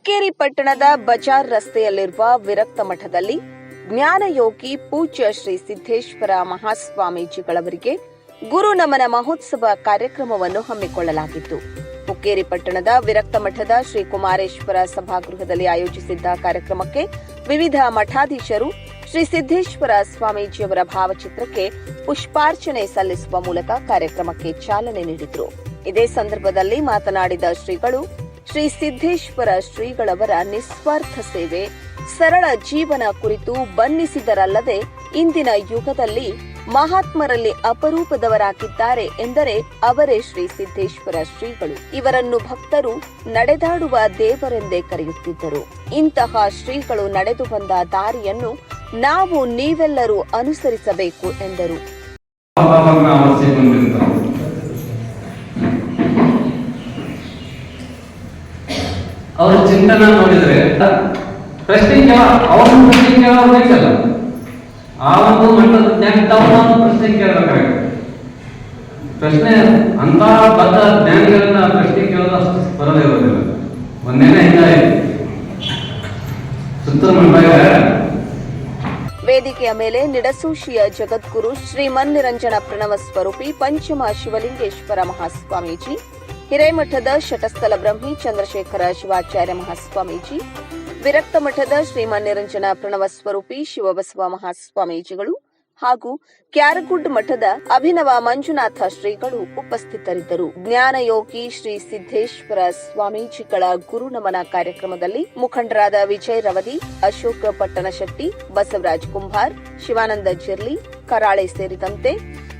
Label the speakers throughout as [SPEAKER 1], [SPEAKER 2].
[SPEAKER 1] ಹುಕ್ಕೇರಿ ಪಟ್ಟಣದ ಬಜಾರ್ ರಸ್ತೆಯಲ್ಲಿರುವ ವಿರಕ್ತ ಮಠದಲ್ಲಿ ಜ್ಞಾನಯೋಗಿ ಪೂಜ್ಯ ಶ್ರೀ ಸಿದ್ದೇಶ್ವರ ಮಹಾಸ್ವಾಮೀಜಿಗಳವರಿಗೆ ಗುರು ನಮನ ಮಹೋತ್ಸವ ಕಾರ್ಯಕ್ರಮವನ್ನು ಹಮ್ಮಿಕೊಳ್ಳಲಾಗಿತ್ತು. ಹುಕ್ಕೇರಿ ಪಟ್ಟಣದ ವಿರಕ್ತ ಮಠದ ಶ್ರೀ ಕುಮಾರೇಶ್ವರ ಸಭಾಗೃಹದಲ್ಲಿ ಆಯೋಜಿಸಿದ್ದ ಕಾರ್ಯಕ್ರಮಕ್ಕೆ ವಿವಿಧ ಮಠಾಧೀಶರು ಶ್ರೀ ಸಿದ್ದೇಶ್ವರ ಸ್ವಾಮೀಜಿಯವರ ಭಾವಚಿತ್ರಕ್ಕೆ ಪುಷ್ಪಾರ್ಚನೆ ಸಲ್ಲಿಸುವ ಮೂಲಕ ಕಾರ್ಯಕ್ರಮಕ್ಕೆ ಚಾಲನೆ ನೀಡಿದರು. ಇದೇ ಸಂದರ್ಭದಲ್ಲಿ ಮಾತನಾಡಿದ ಶ್ರೀಗಳು ಶ್ರೀ ಸಿದ್ದೇಶ್ವರ ಶ್ರೀಗಳವರ ನಿಸ್ವಾರ್ಥ ಸೇವೆ, ಸರಳ ಜೀವನ ಕುರಿತು ಬಣ್ಣಿಸಿದರಲ್ಲದೆ ಇಂದಿನ ಯುಗದಲ್ಲಿ ಮಹಾತ್ಮರಲ್ಲಿ ಅಪರೂಪದವರಾಗಿದ್ದಾರೆ ಎಂದರೆ ಅವರೇ ಶ್ರೀ ಸಿದ್ದೇಶ್ವರ ಶ್ರೀಗಳು. ಇವರನ್ನು ಭಕ್ತರು ನಡೆದಾಡುವ ದೇವರೆಂದೇ ಕರೆಯುತ್ತಿದ್ದರು. ಇಂತಹ ಶ್ರೀಗಳು ನಡೆದು ಬಂದ ದಾರಿಯನ್ನು ನಾವು ನೀವೆಲ್ಲರೂ ಅನುಸರಿಸಬೇಕು ಎಂದರು.
[SPEAKER 2] ಅವರ ಚಿಂತನ ನೋಡಿದ್ರೆ ಪ್ರಶ್ನೆ ಕೇಳ, ಅವನು ಪ್ರಶ್ನೆ ಕೇಳೋರು ಆ ಒಂದು ಮಟ್ಟದ ಜ್ಞಾನಿದ್ದವನು ಪ್ರಶ್ನೆ ಕೇಳಬೇಕಾಗುತ್ತೆ. ಪ್ರಶ್ನೆ ಅಂತ ಬದ್ಧ ಜ್ಞಾನಿಗಳನ್ನ ಪ್ರಶ್ನೆ ಕೇಳೋದು ಅಷ್ಟು ಬರದೇ ಇರೋದಿಲ್ಲ ಒಂದೇನೆ ಹಿಂಗಾಯ್ತು ಸುತ್ತಲ
[SPEAKER 1] ವೇದಿಕೆಯ ಮೇಲೆ ನಿಡಸೂಶಿಯ ಜಗದ್ಗುರು ಶ್ರೀಮನ್ನಿರಂಜನ ಪ್ರಣವ ಸ್ವರೂಪಿ ಪಂಚಮ ಶಿವಲಿಂಗೇಶ್ವರ ಮಹಾಸ್ವಾಮೀಜಿ ಹಿರೇಮಠದ ಶಟಸ್ಥಲ ಬ್ರಹ್ಮಿ ಚಂದ್ರಶೇಖರ ಶಿವಾಚಾರ್ಯ ಮಹಾಸ್ವಾಮೀಜಿ, ವಿರಕ್ತ ಮಠದ ಶ್ರೀಮನ್ನಿರಂಜನ ಪ್ರಣವ ಸ್ವರೂಪಿ ಶಿವಬಸವ ಮಹಾಸ್ವಾಮೀಜಿಗಳು ಹಾಗೂ ಕ್ಯಾರಗುಡ್ ಮಠದ ಅಭಿನವ ಮಂಜುನಾಥ ಶ್ರೀಗಳು ಉಪಸ್ಥಿತರಿದ್ದರು. ಜ್ಞಾನಯೋಗಿ ಶ್ರೀ ಸಿದ್ದೇಶ್ವರ ಸ್ವಾಮೀಜಿಗಳ ಗುರು ನಮನ ಕಾರ್ಯಕ್ರಮದಲ್ಲಿ ಮುಖಂಡರಾದ ವಿಜಯ್ ರವದಿ, ಅಶೋಕ ಪಟ್ಟಣಶೆಟ್ಟಿ, ಬಸವರಾಜ್ ಕುಂಭಾರ್, ಶಿವಾನಂದ ಜಿರ್ಲಿ, ಕರಾಳೆ ಸೇರಿದಂತೆ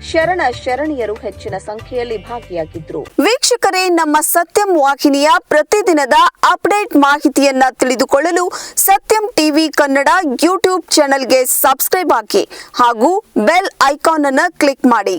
[SPEAKER 1] ಶರಣ ಶರಣಿಯರು ಹೆಚ್ಚಿನ ಸಂಖ್ಯೆಯಲ್ಲಿ ಭಾಗಿಯಾಗಿದ್ದರು ವೀಕ್ಷಕರೇ, ನಮ್ಮ ಸತ್ಯಂ ವಾಹಿನಿಯ ಪ್ರತಿದಿನದ ಅಪ್ಡೇಟ್ ಮಾಹಿತಿಯನ್ನ ತಿಳಿದುಕೊಳ್ಳಲು ಸತ್ಯಂ ಟಿವಿ ಕನ್ನಡ ಯೂಟ್ಯೂಬ್ ಚಾನೆಲ್ಗೆ ಸಬ್ಸ್ಕ್ರೈಬ್ ಹಾಕಿ ಹಾಗೂ ಬೆಲ್ ಐಕಾನ್ ಅನ್ನು ಕ್ಲಿಕ್ ಮಾಡಿ.